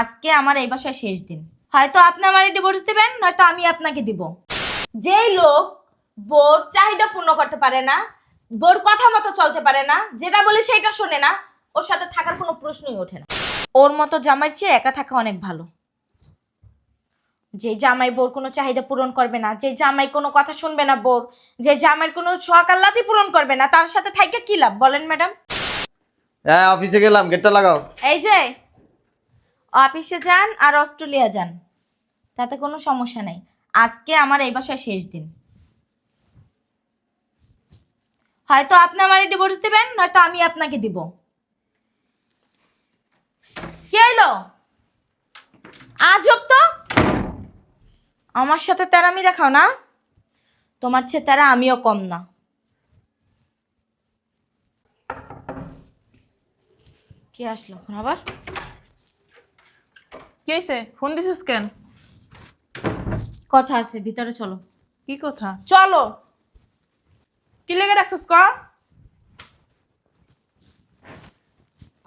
আজকে আমার এই বাসায় শেষ দিন। হয়তো আপনি আমারে ডিভোর্স দিবেন নয়তো আমি আপনাকে দিব। যেই লোক বোর চাহিদা পূর্ণ করতে পারে না বোর কথা মতো চলতে পারে না যেটা বলে সেটা শোনে না ওর সাথে থাকার কোনো প্রশ্নই ওঠে না। ওর মতো জামাইয়ের চেয়ে একা থাকা অনেক ভালো। যে জামাই বোর কোনো চাহিদা পূরণ করবে না যে জামাই কোনো কথা শুনবে না বোর যে জামাইয়ের কোনো শখ পূরণ করবে না তার সাথে থাইকে কি লাভ? বলেন ম্যাডাম। হ্যাঁ অফিসে গেলাম গেটটা লাগাও। এই যে অফিসে যান আর অস্ট্রেলিয়া যান। তাতে কোনো সমস্যা নেই। আজকে আমার এই বাসায় শেষ দিন। হয়তো আপনি আমার ডিভোর্স দিবেন, নয়তো আমি আপনাকে দিব। কি হইল? আজব তো! আমার সাথে তেরামি দেখাও না। তোমার চেয়ে তেরা আমিও কম না। কে আসলো এখন আবার? কি হয়েছে ফোন দিছিস কেন? কথা আছে ভিতরে চলো। কি কথা? চলো। কি লেগে রাখছিস ক?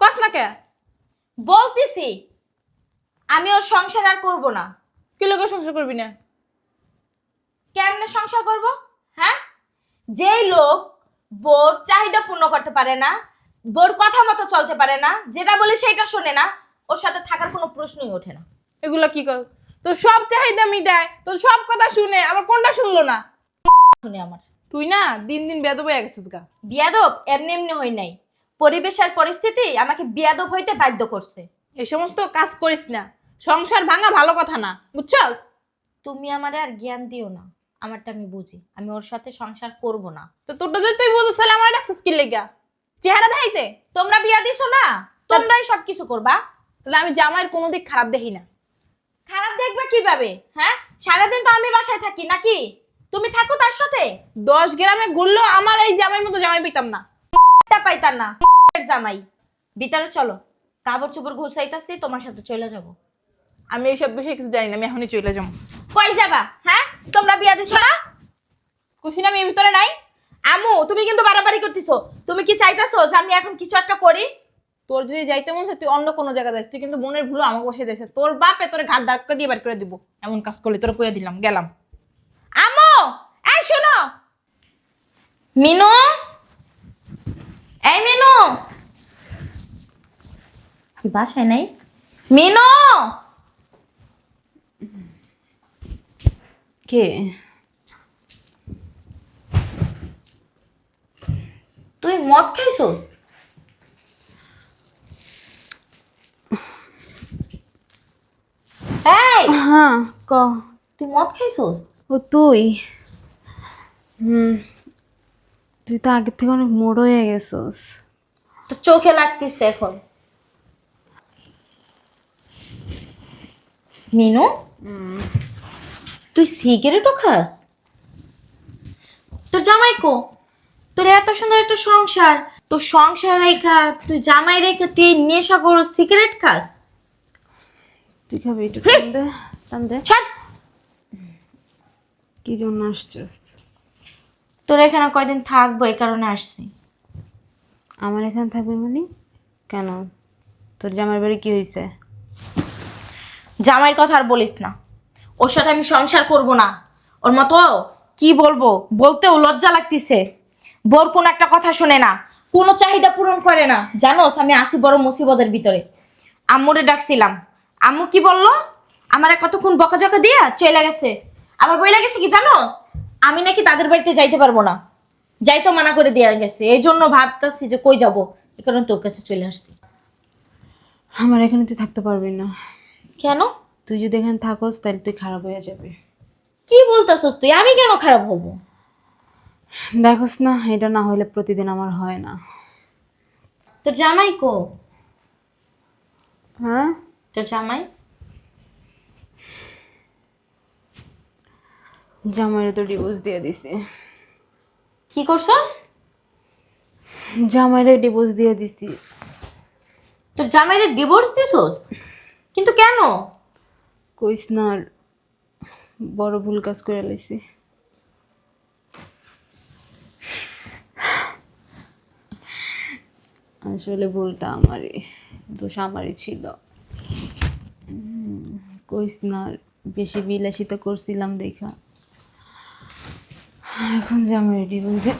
কস না কে? বলতেছি আমি ওর সংসার আর করব না। কি লেগে সংসার করবি না? কেমনে সংসার করব? হ্যাঁ? যেই লোক বোর চাহিদা পূর্ণ করতে পারে না বোর কথা মতো চলতে পারে না যেটা বলে সেটা শোনে না ওর সাথে থাকার কোনো প্রশ্নই ওঠে না। এগুলা কি কর? তোর সব চাহিদা মিটায় তোর সব কথা শুনে আবার কোনটা শুনলো না? শুনে আমার। তুই না দিন দিন বেদ হয়ে গেছিস গা। বিয়াদব এমনি এমনি হই নাই। পরিবেশ আর পরিস্থিতি আমাকে বিয়াদব হইতে বাধ্য করছে। এই সমস্ত কাজ করিস না। সংসার ভাঙা ভালো কথা না বুঝছস? তুমি আমারে আর জ্ঞান দিও না। আমারটা আমি বুঝি। আমি ওর সাথে সংসার করব না। তো তোরটা যদি তুই বুঝছিস তাহলে আমার রাখছিস কি লেগা? চেহারা দেখাইতে? তোমরা বিয়া দিছো না? তোমরাই সবকিছু করবা। তাহলে আমি জামাইয়ের কোনো দিক খারাপ দেখি না। খারাপ দেখবা কীভাবে? হ্যাঁ? সারাদিন তো আমি বাসায় থাকি নাকি? তুমি থাকো তার সাথে। দশ গ্রামে ঘুরলেও আমার এই জামাইয়ের মতো জামাই পেতাম না। টা পাইতার না। জামাই। ভিতরে চলো। কাপড় চোপড় ঘুষাইতাছি তোমার সাথে চলে যাব। আমি এইসব বিষয়ে কিছু জানি না আমি এখনই চলে যাব। কই যাবা? হ্যাঁ? তোমরা বিয়া দিছো না? কুসিনা আমি ভিতরে নাই। আমু তুমি কিন্তু বাড়াবাড়ি করতেছো। তুমি কি চাইতাছো যে আমি এখন কিছু একটা করি? তোর যদি যাইতে মন তুই অন্য কোনো জায়গায় যাস তুই কিন্তু মনের ভুলো আমাকে বসে দিয়েছে তোর বাপে তোর ঘাট ধাক্কা দিয়ে বার করে দিব। এমন কাজ করলে, তোর কইয়া দিলাম, গেলাম। আমু, এই শোনো। মিনু, এই মিনু। বাসায় নাই। মিনু! কে? তুই মদ খাইছস? এই! হ্যাঁ ক। তুই মদ খাইছস? ও তুই? হুম। তুই তো আগের থেকে অনেক মোড় হয়ে গেছিস। তো চোখে লাগতেছে এখন। মিনু? তুই সিগারেটও খাস? তোর জামাই কো? তোর এত সুন্দর একটা সংসার। তোর সংসার রেখা তুই জামাই রেখা তুই নেশা করো সিগারেট খাস? তুই খাবি একটু টান দে টান দে। ছাড়! কি জন্য আসছিস? তোর এখানে কয়দিন থাকব এই কারণে আসছি। আমার এখানে থাকবি মানে? কেন? তোর জামার বাড়ি কি হয়েছে? জামাইয়ের কথা আর বলিস না। ওর সাথে আমি সংসার করব না। ওর মতো কি বলব? বলতেও লজ্জা লাগতেছে। বোর কোন একটা কথা শোনে না। কোনো চাহিদা পূরণ করে না। জানোস আমি আসি বড় মুসিবতের ভিতরে। আম্মুরে ডাকছিলাম। আম্মু কি বলল? আমার কতক্ষণ বকা বকাঝকা দিয়া চলে গেছে। আবার বই গেছে কি জানোস? আমি নাকি তাদের বাড়িতে যাইতে পারব না। যাইতো মানা করে দেওয়া গেছে। এই জন্য ভাবতেছি যে কই যাব? এ কারণে তোর কাছে চলে আসছি। আমার এখানে তুই থাকতে পারবি না। কেন? তুই যদি এখানে থাকোস তাহলে তুই খারাপ হয়ে যাবে। কি বলতেছস তুই? আমি কেন খারাপ হব? দেখোস না এটা না হলে প্রতিদিন আমার হয় না। তোর জামাই কো? হ্যাঁ? তোর জামাই? জামাইরে তো ডিভোর্স দিয়ে দিছি। কি করছস? জামাইরে ডিভোর্স দিয়ে দিছি। তোর জামাইরে ডিভোর্স দিছস? কিন্তু কেন? কইস না আর বড় ভুল কাজ করে লাইছি। আসলে ভুলটা আমারই দোষ আমারই ছিল। কইস না। বেশি বিলাসিতা করছিলাম দেখা। এখন যে আমি রেডি বলছি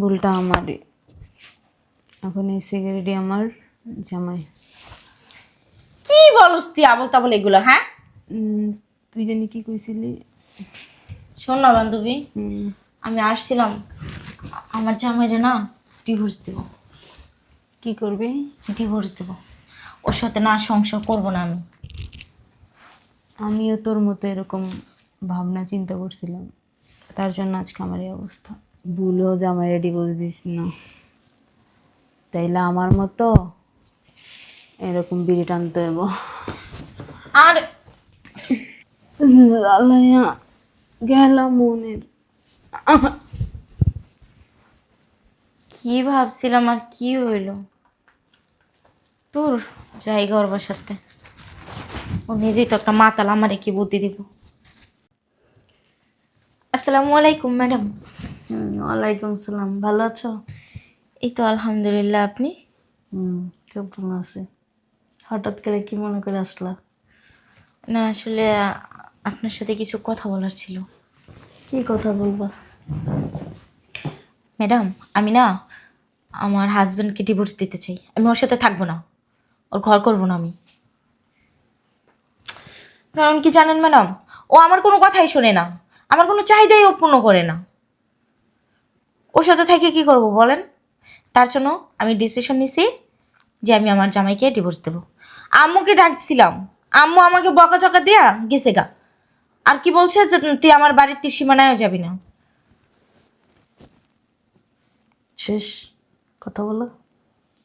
ভুলটা আমারই। এখন এই সিগারেটই আমার জামাই। কি বলস তুই আবল তাবল এগুলো হ্যাঁ? তুই জানি কি কইছিলি? শোন না বান্ধবী আমি আসছিলাম। আমার জামাইরে না ডিভোর্স দেব। কি করবি? ডিভোর্স দেব। ওর সাথে না সংসার করব না আমি। আমিও তোর মতো এরকম ভাবনা চিন্তা করছিলাম। তার জন্য আজকে আমার এই অবস্থা। ভুলেও জামাই রেডি বসে দিস না। তাইলে আমার মতো এরকম বিড়ি টানতে হইব। আর গেলাম মনের। কি ভাবছিলাম আর কি হইল? তোর জায়গা ওর বাসাতে। ও নিজেই তো একটা মাতাল আমারে কি বুদ্ধি দিব? আসসালামু আলাইকুম ম্যাডাম। ওয়ালাইকুম সালাম ভালো আছো? এই তো আলহামদুলিল্লাহ আপনি? হুম খুব ভালো আছি। হঠাৎ করে কি মনে করে আসলা? না আসলে আপনার সাথে কিছু কথা বলার ছিল। কি কথা বলবা? ম্যাডাম আমি না আমার হাজব্যান্ডকে ডিভোর্স দিতে চাই। আমি ওর সাথে থাকব না। ওর ঘর করব না আমি। কারণ কি জানেন ম্যাডাম? ও আমার কোনো কথাই শোনে না। আমার কোনো চাহিদাই ও পূর্ণ করে না। ওর সাথে থেকে কি করব বলেন? তার জন্য আমি ডিসিশন নিছি যে আমি আমার জামাইকে ডিভোর্স দেব। আম্মুকে ডাকছিলাম। আম্মু আমাকে বকাঝকা দিয়া গেছে গা। আর কি বলছে যে তুই আমার বাড়ির তুই সীমানায়ও যাবি না। শেষ। কথা বলো।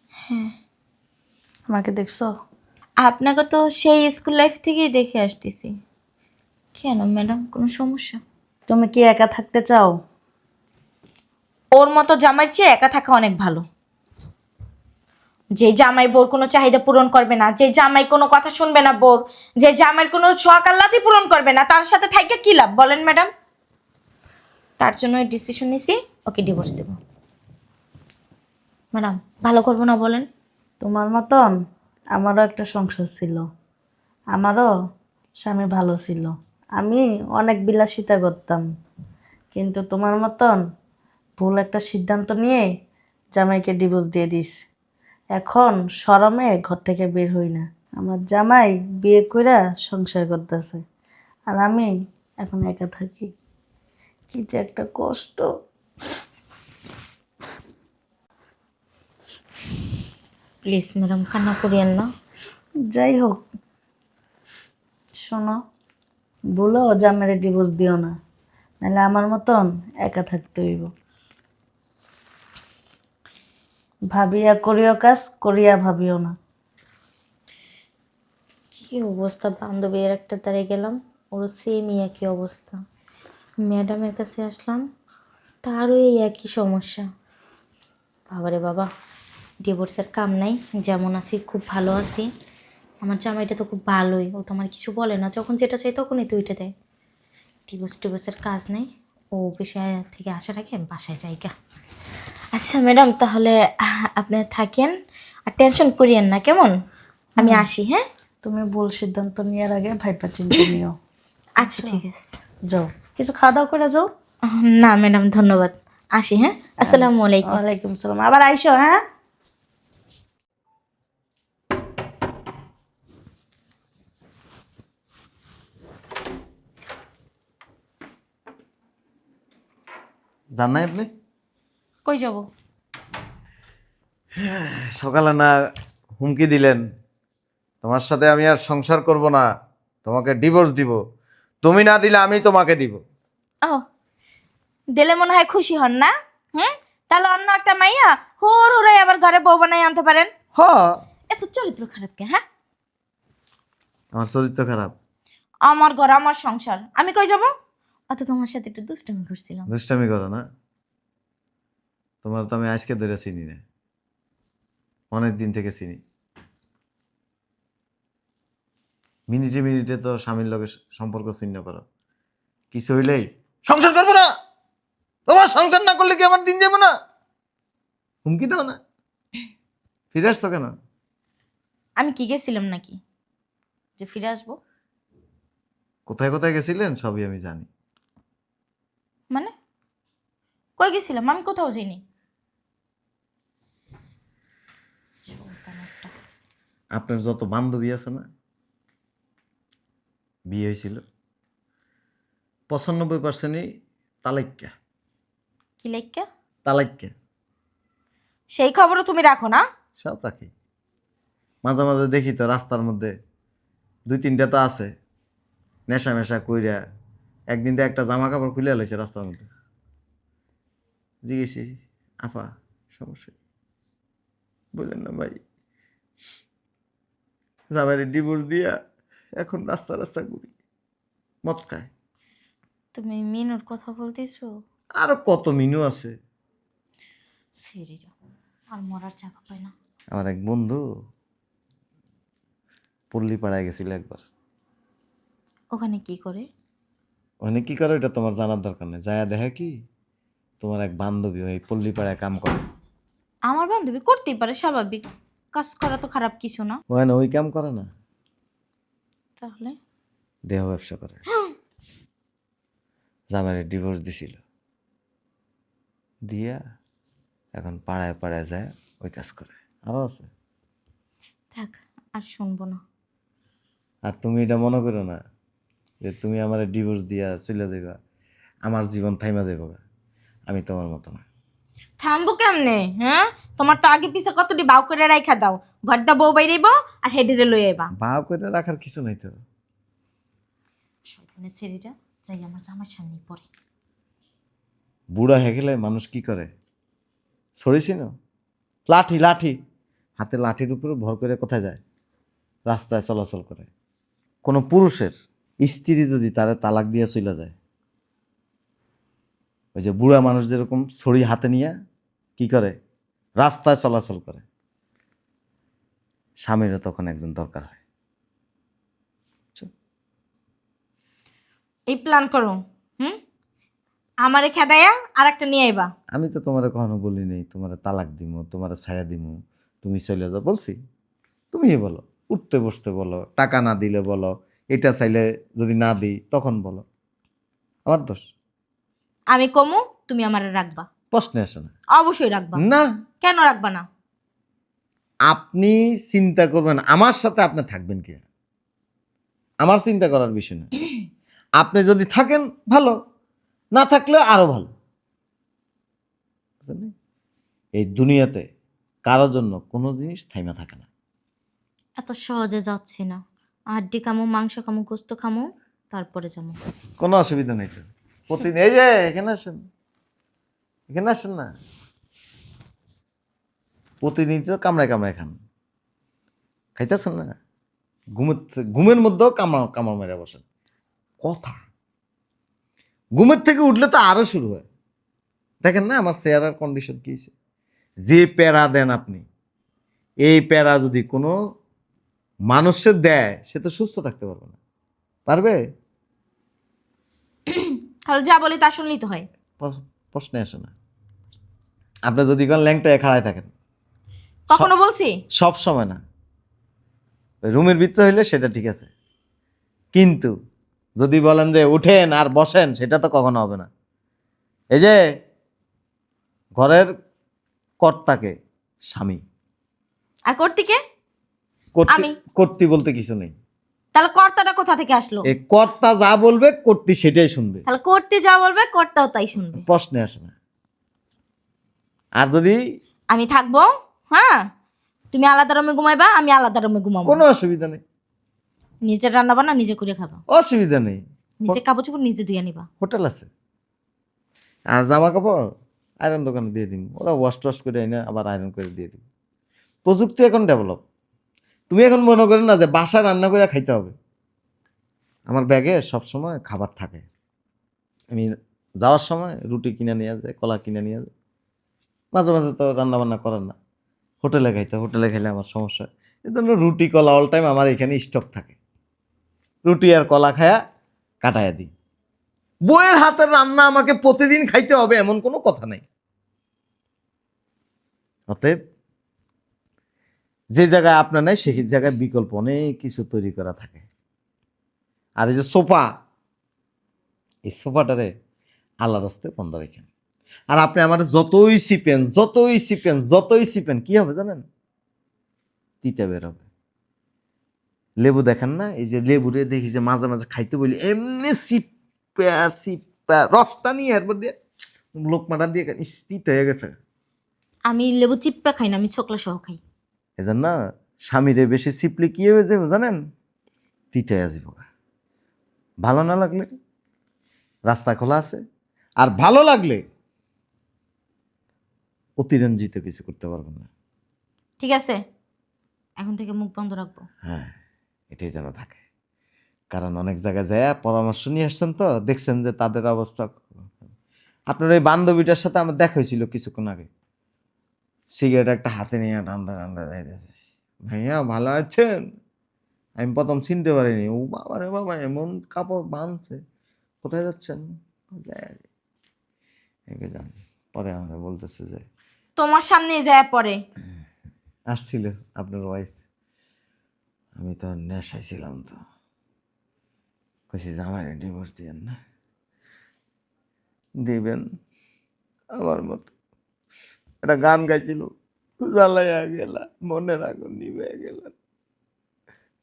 হ্যাঁ। আমাকে দেখছ? আপনাকে তো সেই স্কুল লাইফ থেকেই দেখে আসতেছি। কেন ম্যাডাম কোনো সমস্যা? তুমি কি একা থাকতে চাও? ওর মতো জামাইয়ের চেয়ে একা থাকা অনেক ভালো। যে জামাই বোর কোনো চাহিদা পূরণ করবে না যে জামাই কোনো কথা শুনবে না বোর যে জামাইয়ের কোনো শখ আল্লাতেই পূরণ করবে না তার সাথে থাইকে কি লাভ? বলেন ম্যাডাম। তার জন্য ডিসিশন নিছি ওকে ডিভোর্স দেব। ম্যাডাম ভালো করব না বলেন? তোমার মতন আমারও একটা সংসার ছিল। আমারও স্বামী ভালো ছিল। আমি অনেক বিলাসিতা করতাম। কিন্তু তোমার মতন ভুল একটা সিদ্ধান্ত নিয়ে জামাইকে ডিভোর্স দিয়ে দিস। এখন শরমে ঘর থেকে বের হই না। আমার জামাই বিয়ে কইরা সংসার করতেছে। আর আমি এখন একা থাকি। কি যে একটা কষ্ট। প্লিজ ম্যাডাম কান্না করিয়েন না। যাই হোক শোনো বলো জামাইরে ডিভোর্স দিও না নাহলে আমার মতন একা থাকতে হইব। ভাবিয়া করিও কাজ করিয়া ভাবিও না। কি অবস্থা বান্ধবীর একটা তারে গেলাম ওর সেমই একই অবস্থা। ম্যাডামের কাছে আসলাম তারও এই একই সমস্যা। বাবারে বাবা ডিভোর্সের কাম নাই যেমন আছি খুব ভালো আছি। আমার জামাইটা তো খুব ভালোই ও তো আমার কিছু বলে না যখন যেটা চাই তখনই তো উঠে দেয়। ডিভোর্স টিভোর্সের কাজ নেই ও অফিসে থেকে আসার আগে আমি বাসায় যাই গা। আচ্ছা ম্যাডাম তাহলে আপনি থাকেন আর টেনশন করিয়েন না কেমন? আমি আসি হ্যাঁ? তুমি ভুল সিদ্ধান্ত নেওয়ার আগে ভাইপা চিন্তা নিও। আচ্ছা ঠিক আছে। যাও। কিছু খাওয়া দাওয়া করে যাও। না ম্যাডাম ধন্যবাদ। আসি হ্যাঁ। আসসালামু আলাইকুম। ওয়ালাইকুম আসসালাম। আবার আইসো হ্যাঁ? জান নাই আপনি কই যাব? সকালে না হুমকি দিলেন। তোমার সাথে আমি আর সংসার করব না। তোমাকে ডিভোর্স দিব। তুমি না দিলে আমি তোমাকে দিব। ও দিলে মনে হয় খুশি হন না? হুম? তাহলে অন্য একটা মাইয়া হুর হুরাই আবার ঘরে বউ বানাই আনতে পারেন। হ। এত চরিত্র খারাপ কে হ্যাঁ? আমার চরিত্র খারাপ। আমার ঘর আমার সংসার। আমি কই যাব? অত তোমার সাথে একটু দুষ্টামি করছিলাম। দুষ্টামি করো না। তোমার তো আমি আজকে ধরে চিনি না। অনেক দিন থেকে চিনি। মিনিটে মিনিটে তো স্বামীর লগে সম্পর্ক ছিন্ন করো। কিছু হইলেই সংসার করব না! তোমার সংসার না করলে কি আমার দিন যাব না? হুমকি দাও না। ফিরে আসছো কেন? আমি কি গেছিলাম নাকি? যে ফিরে আসব? কোথায় কোথায় গেছিলেন সবই আমি জানি। মানে? কই গেছিলাম? আমি কোথাও যাইনি। আপনার যত বান্ধবী আছে না বিয়ে হয়েছিল পঁচানব্বই পার্সেন্টই তালাইক্যা কি লেখা তালাইক্যা সেই খবরও তুমি রাখো না? সব রাখি। মাঝে মাঝে দেখি তো রাস্তার মধ্যে দুই তিনটা তো আছে নেশা মেশা কইরা একদিন তো একটা জামা কাপড় খুলে লাইছে রাস্তার মধ্যে। জিজ্ঞেসি আপা সমস্যা কি?" বললেন না ভাই। জামাইরে ডিভোর্স দিয়া এখন রাস্তা রাস্তা ঘুরি। মদ খায়। তুমি মিনুর কথা বলতেছো? আরও কত মিনু আছে? আর মরার জায়গা পায় না। আমার এক বন্ধু পল্লী পাড়ায় গেছিল একবার। ওখানে কি করে? ওখানে কি করে? এটা তোমার জানার দরকার নেই। যায়া দেখা কি? তোমার এক বান্ধবী ওই পল্লী পাড়ায় কাম করে। আমার বান্ধবী করতেই পারে স্বাভাবিক। কাজ করা তো খারাপ কিছু না। ওখানে ওই কাম করে না? তাহলে? দেহ ব্যবসা করে। জামাইয়ের ডিভোর্স দিছিল। দিয়া এখন পাড়ায় পাড়ায় যায় ওই কাজ করে। আরও আছে? থাক আর শুনব না। আর তুমি এটা মনে করো না যে তুমি আমার ডিভোর্স দিয়া চলে যাবা আমার জীবন থাইমা যাব আমি তোমার মতো না। থামবো কেমনে হ্যাঁ? তোমার তো আগে পিছে কতটি বাউ করে রাইখা দাও। ঘরটা বউ বাইরেব আর হেডেরে লই আইবা। বাউ করে রাখার কিছু নাই তো। ছেড়িটা যাই আমার জামার সামনে পড়ে। বুড়া হয়ে গেলে মানুষ কি করে? সরিছি না লাঠি লাঠি। হাতে লাঠির উপরে ভর করে কোথায় যায়? রাস্তায় চলাচল করে। কোনো পুরুষের স্ত্রী যদি তারা তালাক দিয়ে চলে যায় ওই যে বুড়া মানুষ যেরকম ছড়ি হাতে নিয়ে কি করে? রাস্তায় চলাচল করে। স্বামীরও তখন একজন দরকার হয়। এই প্ল্যান করো হুম? আমারে খেদাইয়া আর একটা নিয়ে আইবা। আমি তো তোমার কখনো বলি নেই তোমার তালাক দিমু তোমার ছায়া দিমু তুমি চলে যাও। বলছি তুমি বলো উঠতে বসতে বলো টাকা না দিলে বলো এটা চাইলে যদি না দিই তখন বলো। আমার দোষ। আমি কমু তুমি আমার রাখবা। প্রশ্নে আসে না। অবশ্যই রাখবা। না। কেন রাখবা না? আপনি চিন্তা করবেন আমার সাথে আপনি থাকবেন কি? আমার চিন্তা করার বিষয় না। আপনি যদি থাকেন ভালো। না থাকলে আরও ভালো? এই দুনিয়াতে কারোর জন্য কোনো জিনিস থাইমা থাকে না। এত সহজে যাচ্ছি না। হাড্ডি খামো, মাংস খামো, গোস্ত খামো, তারপরে যাব কোনো অসুবিধা নেই তো। প্রতিদিন এই যে, এখানে আসেন। এখানে আসেন না। প্রতিদিন তো কামড়ায় কামড়ায় খান। খাইতেছেন না? ঘুমের ঘুমের মধ্যেও কামড় কামড় মেরে বসেন। কথা। ঘুমের থেকে উঠলে তো আরও শুরু হয়। দেখেন না আমার চেয়ারের কন্ডিশন কী যে প্যারা দেন আপনি, এই প্যারা যদি কোনো মানুষের দেয় সে তো সুস্থ থাকতে পারবে না। পারবে? তাহলে যা বলি তা শুনলেই তো হয়। প্রশ্নে আসে না। আপনি যদি কোন ল্যাংটা খাড়ায় থাকেন। কখনো বলছি? সব সময় না। রুমের ভিতরে হইলে সেটা ঠিক আছে। কিন্তু যদি বলেন যে উঠেন আর বসেন সেটা তো কখনো হবে না। এই যে ঘরের কর্তাকে স্বামী। আর কর্তিকে? কর্তি আমি। কর্তি বলতে কিছু নেই। তাহলে কর্তাটা কোথা থেকে আসলো? এই কর্তা যা বলবে কর্তি সেটাই শুনবে। তাহলে কর্তি যা বলবে কর্তাও তাই শুনবে। প্রশ্নে আসে না। আর যদি আমি থাকব হ্যাঁ? তুমি আলাদা রুমে ঘুমাইবা আমি আলাদা রুমে ঘুমাবো। কোনো অসুবিধা নেই। নিজে রান্না বান্না নিজে করে খাবা। অসুবিধা নেই। নিজে কাপড় চোপড় নিজে ধুয়ে নিবা। হোটেল আছে। আর জামা কাপড় আয়রন দোকানে দিয়ে দিন ওরা ওয়াশ টয়াশ করে এনে আবার আয়রন করে দিয়ে দিন প্রযুক্তি এখন ডেভেলপ তুমি এখন মনে করেন না যে বাসা রান্না করে খাইতে হবে। আমার ব্যাগে সব সময় খাবার থাকে। আমি যাওয়ার সময় রুটি কিনে নিয়ে যায় কলা কিনে নিয়ে যায় মাঝে মাঝে তো রান্না বান্না করেন না। হোটেলে খাইতে হোটেলে খেলে আমার সমস্যা। এই জন্য রুটি, কলা অল টাইম আমার এখানে স্টক থাকে। রুটি আর কলা খায়া কাটায়া দিই। বইয়ের হাতের রান্না আমাকে প্রতিদিন খাইতে হবে এমন কোনো কথা নেই। অতএব যে জায়গায় আপনার নাই, সেই জায়গায় বিকল্প অনেক কিছু তৈরি করা থাকে। আর এই যে সোফা, এই সোফাটারে আল্লাহ রাস্তায় বন্ধ রেখেন আর আপনি আমার যতই সিপেন যতই সিপেন যতই সিপেন, কি হবে জানেন? তিতা বের হবে। লেবু দেখেন না? এই যে লেবুরে দেখি যে মাঝে মাঝে খাইতে বলি, এমনি সিপা সিপা, রসটা নিয়ে এরপর দিয়ে লোকমাটা দিয়ে তিতা হয়ে গেছে। আমি লেবু চিপ্পা খাই না, আমি ছোকলা সহ খাই। এজন্য না স্বামীরে বেশি সিপলে কি হয়ে যাবে জানেন? তিতে আসব ভালো না লাগলে? রাস্তা খোলা আছে। আর ভালো লাগলে অতিরঞ্জিত কিছু করতে পারবেন না। ঠিক আছে। এখন থেকে মুখ বন্ধ রাখব। হ্যাঁ এটাই যেন থাকে। কারণ অনেক জায়গায় যায় পরামর্শ নিয়ে আসছেন তো দেখছেন যে তাদের অবস্থা। আপনার ওই বান্ধবীটার সাথে আমার দেখা হয়েছিল কিছুক্ষণ আগে। সিগারেট একটা হাতে নিয়ে রান্দা রান্দা যাইতেছে। ভাইয়া ভালো আছেন? আমি প্রথম চিনতে পারিনি। ও বাবা রে বাবা এমন কাপড় বাঁধছে কোথায় যাচ্ছেন? একে যান। পরে আমরা বলতেছে যে তোমার সামনে যায় পরে। আসছিল আপনার ওয়াইফ আমি তো নেশায় ছিলাম তো। কইছি জামাই ডিভোর্স দিয়েন না। দিবেন। আমার মতো একটা গান গাইছিল। জ্বালাইয়া গেলা মনের আগুন নিবে গেলা।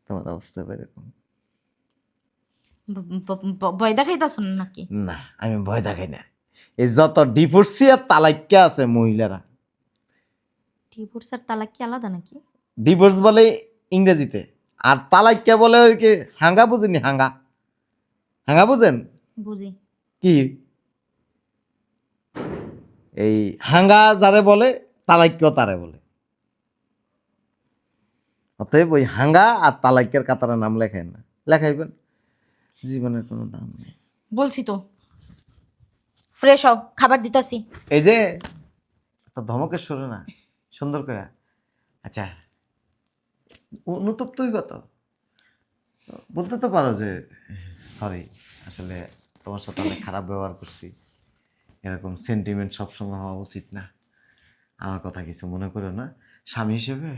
তোমার অবস্থা এরকম। ভয় দেখাইতেছ নাকি? না আমি ভয় দেখাই না। এই যত ডিভোর্সি আর তালাক্যা আছে মহিলারা। ডিভোর্স আর তালাক কি আলাদা নাকি? ডিভোর্স বলে ইংরেজিতে আর তালাক্যা বলে ওই কি হাঙ্গা বুঝেনি হাঙ্গা? হাঙ্গা বুঝেন? বুঝি। কি? এই হাঙ্গা যারে বলে তালাক্য তারে বলে। অতএব ওই হাঙ্গা আর তালাক্যের কাতারে নাম লেখায় না। লেখাইবেন? জীবনের কোনো দাম নেই। বলছি তো ফ্রেশ হও খাবার দিতাছি। এই যে একটা ধমকের শুরু না সুন্দর করে। আচ্ছা অনুতপ্ত হইবা তো? বলতে তো পারো যে সরি আসলে তোমার সাথে অনেক খারাপ ব্যবহার করছি। এরকম সেন্টিমেন্ট সবসময় হওয়া উচিত না। আমার কথা কিছু মনে করো না। স্বামী হিসেবে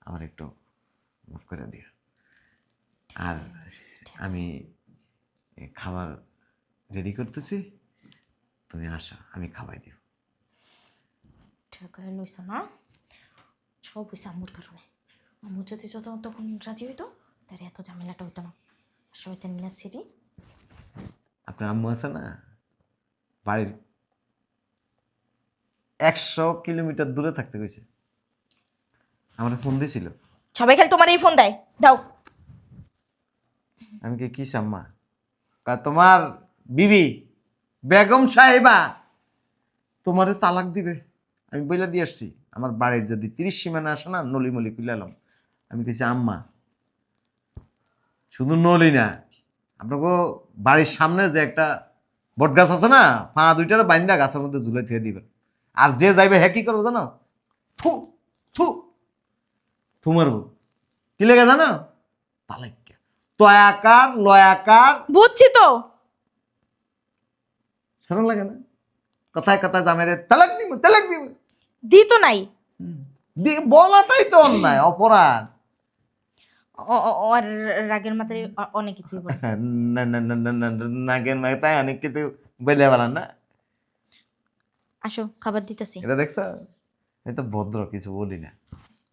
আমার একটু মাফ করে দিও। আর আমি খাবার রেডি করতেছি। তুমি আসো আমি খাওয়াই দিব। টাকা লইছ না? সব হইছে আম্মুর কারণে। আম্মু যদি যত তখন রাজি হইতো তার এত ঝামেলাটা হইতো না। সবাইতে নিয়ে সিরি আপনার আম্মু আছে না? বাড়ির একশো কিলোমিটার দূরে থাকতে গেছে আমার ফোন দিয়েছিল সবাই খালি তোমার এই ফোন দেয়। দাও। আমি কি কি আম্মা কা তোমার বিবি বেগম সাহেবা তোমারে তালাক দিবে। আমি বইলা দিয়ে আসছি। আমার বাড়ির যদি তিরিশ সীমানা আসে না নলি মলি পিলালাম আমি কেছি আম্মা শুধু নলি না আপনাকে বাড়ির সামনে যে একটা বট গাছ আছে না পা দুইটার বাইন্দা গাছের মধ্যে ঝুলে থুয়ে দিবেন। আর যে যাইবে হ্যাঁ কি করব জানো থু থু থু মারবো কি লেগে জানো তালাক্কা তয়াকার লয়াকার বুঝছি তো সেরকম লাগে না কথায় কথায় জামেরে তালাক দিব তালাক দিব দি তো নাই দি- বলাটাই তো অন্যায় অপরাধ রাগের মাথায় অনেক বলে না না না না না মাগে তাই অনেক কিছু বেলে বেলান না আসো খাবার দিতেছি। এটা দেখছ? আমি তো ভদ্র কিছু বলি না।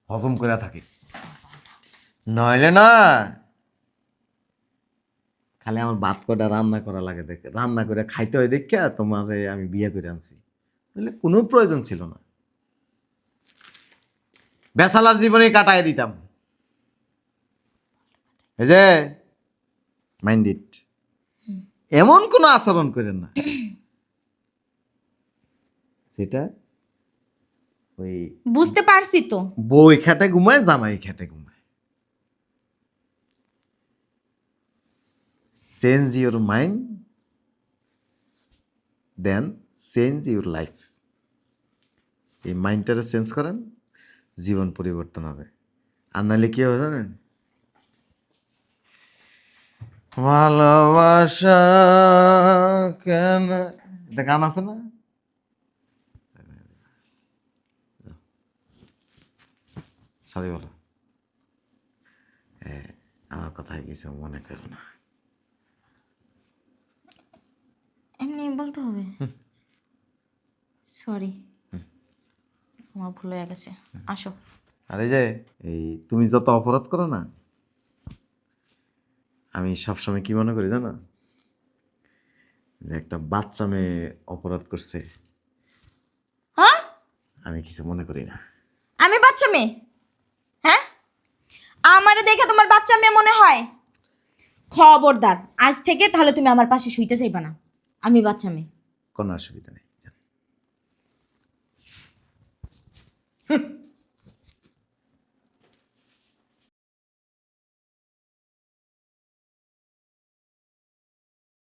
হজম করে থাকি। নইলে না খালি আমার ভাত কটা রান্না করা লাগে দেখে রান্না করে খাইতে হয় দেখে তোমার আমি বিয়ে করে আনছি। তাহলে কোনো প্রয়োজন ছিল না। বেসালার জীবনে কাটায় দিতাম। এই যে মাইন্ড ইট এমন কোনো আচরণ করেন না। সেটা ওই বুঝতে পারছি তো। বই খেটে ঘুমায় জামাই খেটে ঘুমায়। Change your mind then change your life এই মাইন্ডটারে চেঞ্জ করেন জীবন পরিবর্তন হবে। আর নাহলে কি হবে জানেন? ভালোবাসা কেন এটা গান আছে না? সরি বলো আমার কথায় কিছু মনে করো না। এমনি বলতে হবে? সরি আমার ভুল হয়ে গেছে। আসো। আর যে এই তুমি যত অপরাধ করো না আমি সবসময় কি মনে করি জানো? যে একটা বাচ্চা মেয়ে অপরাধ করছে। হ্যাঁ? আমি কিছু মনে করি না। আমি বাচ্চা মেয়ে? আমারে দেখে তোমার বাচ্চা মেয়ে মনে হয়? খবরদার। আজ থেকে তাহলে তুমি আমার পাশে শুইতে চাইবা না। আমি বাচ্চা মেয়ে। কোনো অসুবিধা নেই যান।